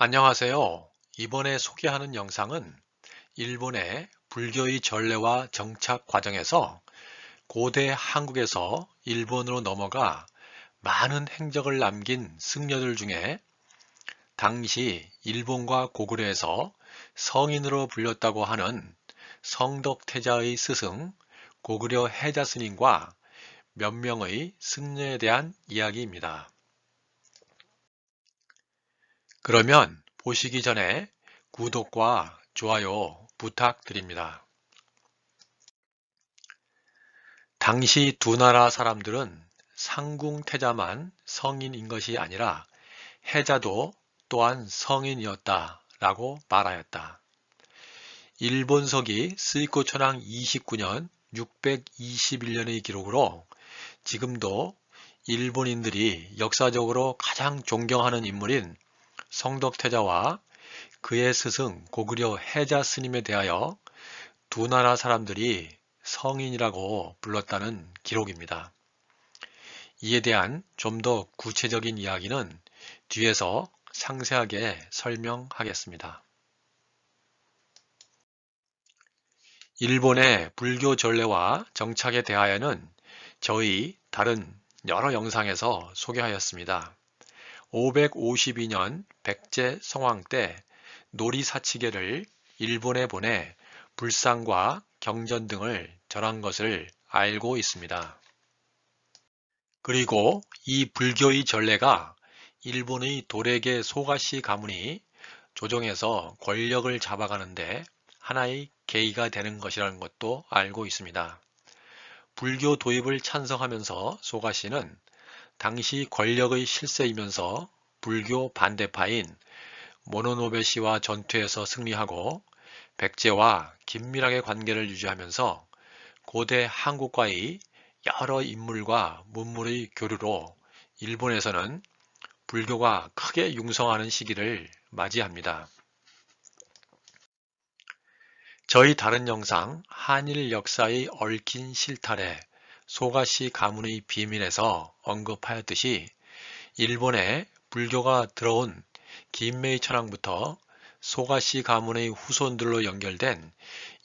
안녕하세요. 이번에 소개하는 영상은 일본의 불교의 전례와 정착 과정에서 고대 한국에서 일본으로 넘어가 많은 행적을 남긴 승려들 중에 당시 일본과 고구려에서 성인으로 불렸다고 하는 성덕태자의 스승 고구려 해자 스님과 몇 명의 승려에 대한 이야기입니다. 그러면 보시기 전에 구독과 좋아요 부탁드립니다. 당시 두 나라 사람들은 상궁태자만 성인인 것이 아니라 해자도 또한 성인이었다 라고 말하였다. 일본서기 스이코천왕 29년 621년의 기록으로 지금도 일본인들이 역사적으로 가장 존경하는 인물인 성덕태자와 그의 스승 고구려 해자 스님에 대하여 두 나라 사람들이 성인이라고 불렀다는 기록입니다. 이에 대한 좀 더 구체적인 이야기는 뒤에서 상세하게 설명하겠습니다. 일본의 불교 전례와 정착에 대하여는 저희 다른 여러 영상에서 소개하였습니다. 552년 백제 성왕 때 놀이사치계를 일본에 보내 불상과 경전 등을 절한 것을 알고 있습니다. 그리고 이 불교의 전례가 일본의 도래계 소가시 가문이 조정해서 권력을 잡아가는데 하나의 계기가 되는 것이라는 것도 알고 있습니다. 불교 도입을 찬성하면서 소가시는 당시 권력의 실세이면서 불교 반대파인 모노노베 씨와 전투에서 승리하고 백제와 긴밀하게 관계를 유지하면서 고대 한국과의 여러 인물과 문물의 교류로 일본에서는 불교가 크게 융성하는 시기를 맞이합니다. 저희 다른 영상 한일 역사의 얽힌 실타래 소가시 가문의 비밀에서 언급하였듯이 일본에 불교가 들어온 김메이 천황부터 소가시 가문의 후손들로 연결된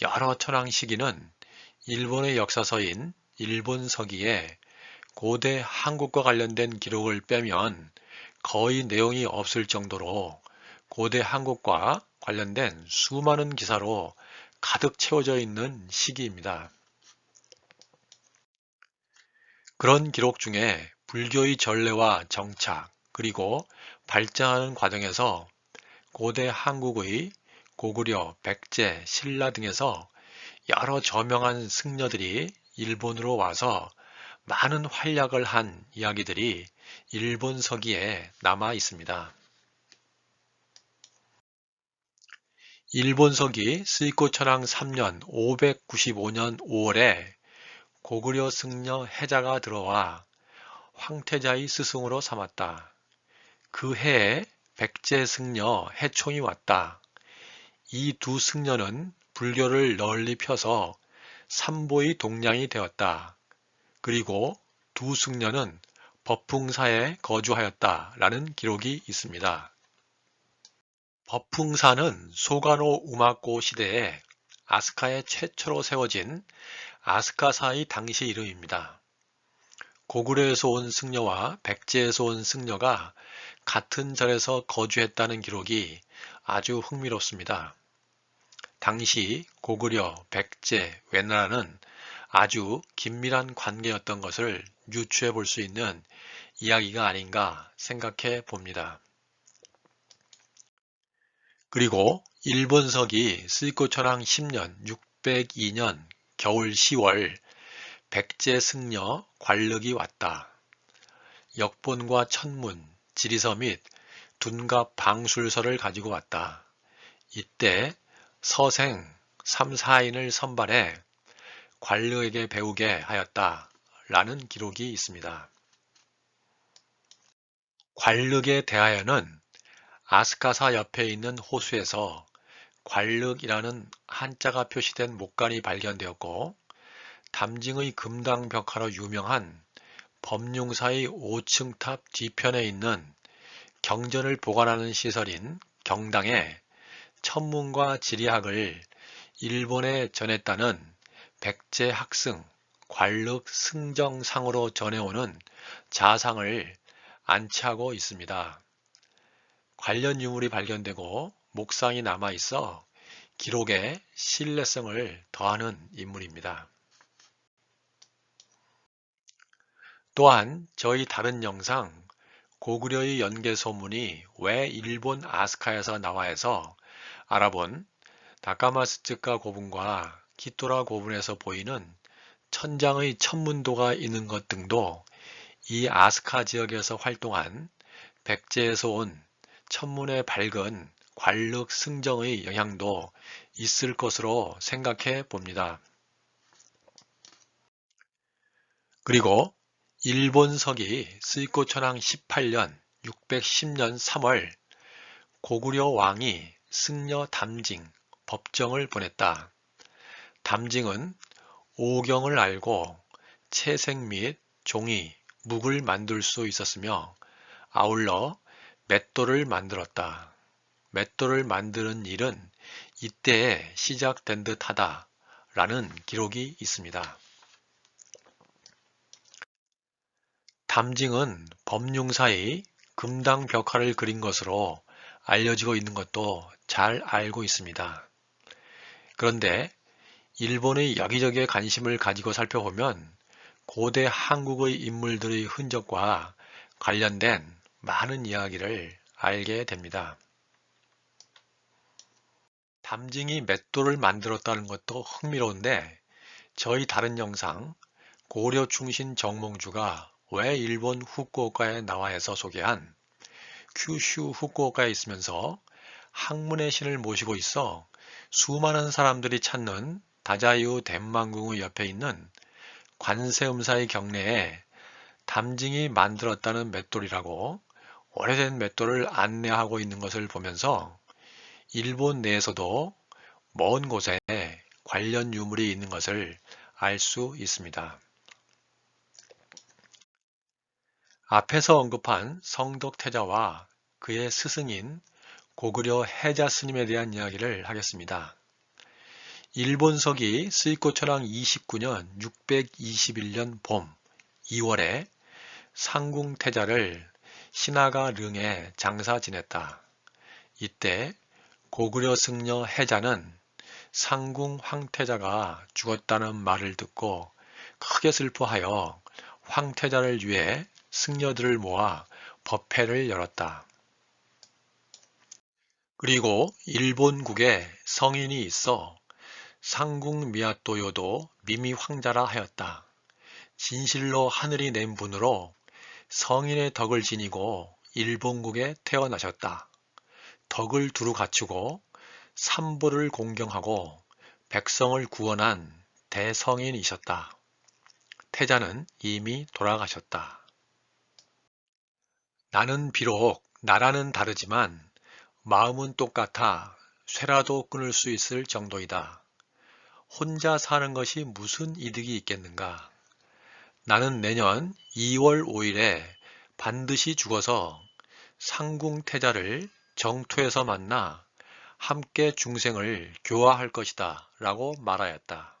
여러 천황 시기는 일본의 역사서인 일본 서기에 고대 한국과 관련된 기록을 빼면 거의 내용이 없을 정도로 고대 한국과 관련된 수많은 기사로 가득 채워져 있는 시기입니다. 그런 기록 중에 불교의 전례와 정착, 그리고 발전하는 과정에서 고대 한국의 고구려, 백제, 신라 등에서 여러 저명한 승려들이 일본으로 와서 많은 활약을 한 이야기들이 일본 서기에 남아 있습니다. 일본 서기 스이코천왕 3년 595년 5월에 고구려 승려 해자가 들어와 황태자의 스승으로 삼았다. 그 해에 백제 승려 해총이 왔다. 이 두 승려는 불교를 널리 펴서 삼보의 동량이 되었다. 그리고 두 승려는 법풍사에 거주하였다. 라는 기록이 있습니다. 법풍사는 소가노 우마코 시대에 아스카에 최초로 세워진 아스카사의 당시 이름입니다. 고구려에서 온 승려와 백제에서 온 승려가 같은 절에서 거주했다는 기록이 아주 흥미롭습니다. 당시 고구려, 백제, 왜나라는 아주 긴밀한 관계였던 것을 유추해 볼 수 있는 이야기가 아닌가 생각해 봅니다. 그리고 일본서기 스이코천왕 10년 602년 겨울 10월 백제 승려 관력이 왔다. 역본과 천문, 지리서 및 둔갑 방술서를 가지고 왔다. 이때 서생 3, 4인을 선발해 관력에게 배우게 하였다. 라는 기록이 있습니다. 관력에 대하여는 아스카사 옆에 있는 호수에서 관륵이라는 한자가 표시된 목간이 발견되었고 담징의 금당벽화로 유명한 범용사의 5층 탑 뒤편에 있는 경전을 보관하는 시설인 경당에 천문과 지리학을 일본에 전했다는 백제 학승, 관륵 승정상으로 전해오는 자상을 안치하고 있습니다. 관련 유물이 발견되고 목상이 남아 있어 기록에 신뢰성을 더하는 인물입니다. 또한 저희 다른 영상 고구려의 연개 소문이 왜 일본 아스카에서 나와 해서 알아본 다카마스츠카 고분과 키토라 고분에서 보이는 천장의 천문도가 있는 것 등도 이 아스카 지역에서 활동한 백제에서 온 천문의 밝은 관륵 승정의 영향도 있을 것으로 생각해 봅니다. 그리고 일본석이 스이코천왕 18년 610년 3월 고구려 왕이 승려 담징 법정을 보냈다. 담징은 오경을 알고 채색 및 종이, 묵을 만들 수 있었으며 아울러 맷돌을 만들었다. 맷돌을 만드는 일은 이때에 시작된 듯 하다 라는 기록이 있습니다. 담징은 범융사의 금당 벽화를 그린 것으로 알려지고 있는 것도 잘 알고 있습니다. 그런데 일본의 여기저기에 관심을 가지고 살펴보면 고대 한국의 인물들의 흔적과 관련된 많은 이야기를 알게 됩니다. 담징이 맷돌을 만들었다는 것도 흥미로운데 저희 다른 영상 고려 충신 정몽주가 왜 일본 후쿠오카에 나와 해서 소개한 큐슈 후쿠오카에 있으면서 학문의 신을 모시고 있어 수많은 사람들이 찾는 다자유 덴만궁의 옆에 있는 관세음사의 경내에 담징이 만들었다는 맷돌이라고 오래된 맷돌을 안내하고 있는 것을 보면서 일본 내에서도 먼 곳에 관련 유물이 있는 것을 알 수 있습니다. 앞에서 언급한 성덕태자와 그의 스승인 고구려 해자 스님에 대한 이야기를 하겠습니다. 일본석이 스이코천왕 29년 621년 봄 2월에 상궁태자를 신하가 릉에 장사 지냈다. 이때 고구려 승려 해자는 상궁 황태자가 죽었다는 말을 듣고 크게 슬퍼하여 황태자를 위해 승려들을 모아 법회를 열었다. 그리고 일본국에 성인이 있어 상궁 미야토요도 미미 황자라 하였다. 진실로 하늘이 낸 분으로 성인의 덕을 지니고 일본국에 태어나셨다. 덕을 두루 갖추고 삼보를 공경하고 백성을 구원한 대성인이셨다. 태자는 이미 돌아가셨다. 나는 비록 나라는 다르지만 마음은 똑같아 쇠라도 끊을 수 있을 정도이다. 혼자 사는 것이 무슨 이득이 있겠는가? 나는 내년 2월 5일에 반드시 죽어서 상궁태자를 정토에서 만나 함께 중생을 교화할 것이다 라고 말하였다.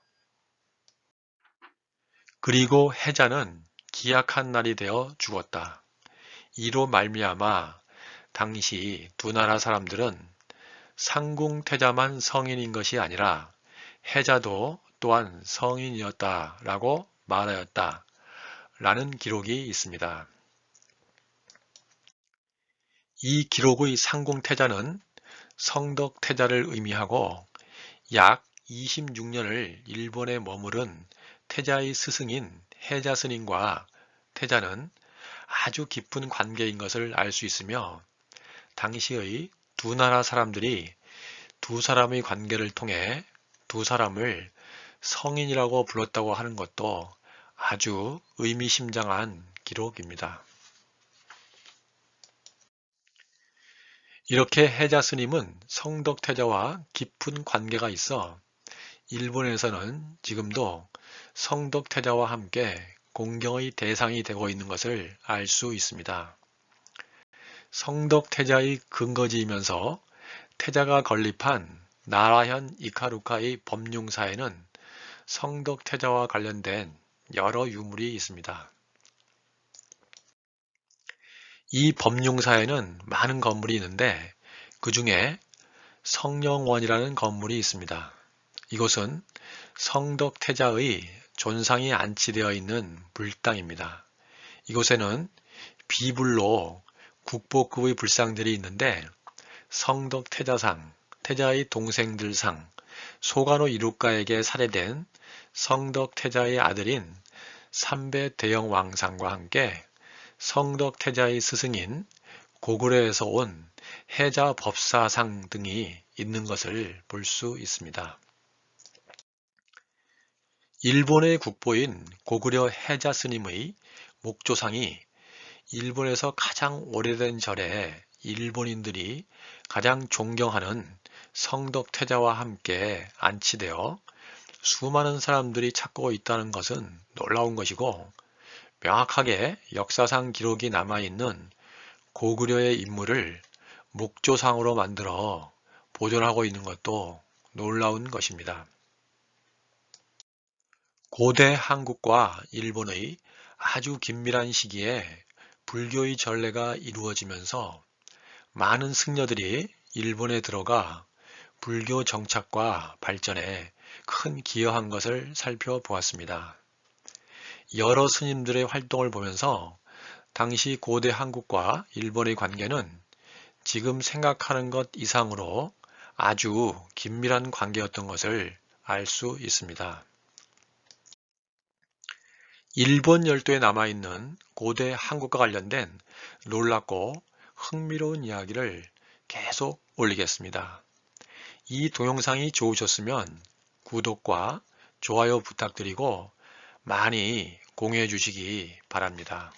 그리고 해자는 기약한 날이 되어 죽었다. 이로 말미암아 당시 두 나라 사람들은 상궁태자만 성인인 것이 아니라 해자도 또한 성인이었다라고 말하였다. 라는 기록이 있습니다. 이 기록의 상궁태자는 성덕태자를 의미하고 약 26년을 일본에 머무른 태자의 스승인 해자 스님과 태자는 아주 깊은 관계인 것을 알 수 있으며 당시의 두 나라 사람들이 두 사람의 관계를 통해 두 사람을 성인이라고 불렀다고 하는 것도 아주 의미심장한 기록입니다. 이렇게 해자 스님은 성덕태자와 깊은 관계가 있어 일본에서는 지금도 성덕태자와 함께 공경의 대상이 되고 있는 것을 알 수 있습니다. 성덕태자의 근거지이면서 태자가 건립한 나라현 이카루카의 법룡사에는 성덕 태자와 관련된 여러 유물이 있습니다. 이 법룡사에는 많은 건물이 있는데 그 중에 성령원이라는 건물이 있습니다. 이곳은 성덕 태자의 존상이 안치되어 있는 불당입니다. 이곳에는 비불로 국보급의 불상들이 있는데 성덕 태자상, 태자의 동생들상, 소간호 이룩가에게 살해된 성덕 태자의 아들인 삼배 대영 왕상과 함께 성덕 태자의 스승인 고구려에서 온 해자 법사상 등이 있는 것을 볼 수 있습니다. 일본의 국보인 고구려 해자 스님의 목조상이 일본에서 가장 오래된 절에 일본인들이 가장 존경하는 성덕 태자와 함께 안치되어 수많은 사람들이 찾고 있다는 것은 놀라운 것이고 명확하게 역사상 기록이 남아있는 고구려의 인물을 목조상으로 만들어 보존하고 있는 것도 놀라운 것입니다. 고대 한국과 일본의 아주 긴밀한 시기에 불교의 전례가 이루어지면서 많은 승려들이 일본에 들어가 불교 정착과 발전에 큰 기여한 것을 살펴보았습니다. 여러 스님들의 활동을 보면서 당시 고대 한국과 일본의 관계는 지금 생각하는 것 이상으로 아주 긴밀한 관계였던 것을 알 수 있습니다. 일본 열도에 남아있는 고대 한국과 관련된 놀랍고 흥미로운 이야기를 계속 올리겠습니다. 이 동영상이 좋으셨으면 구독과 좋아요 부탁드리고 많이 공유해 주시기 바랍니다.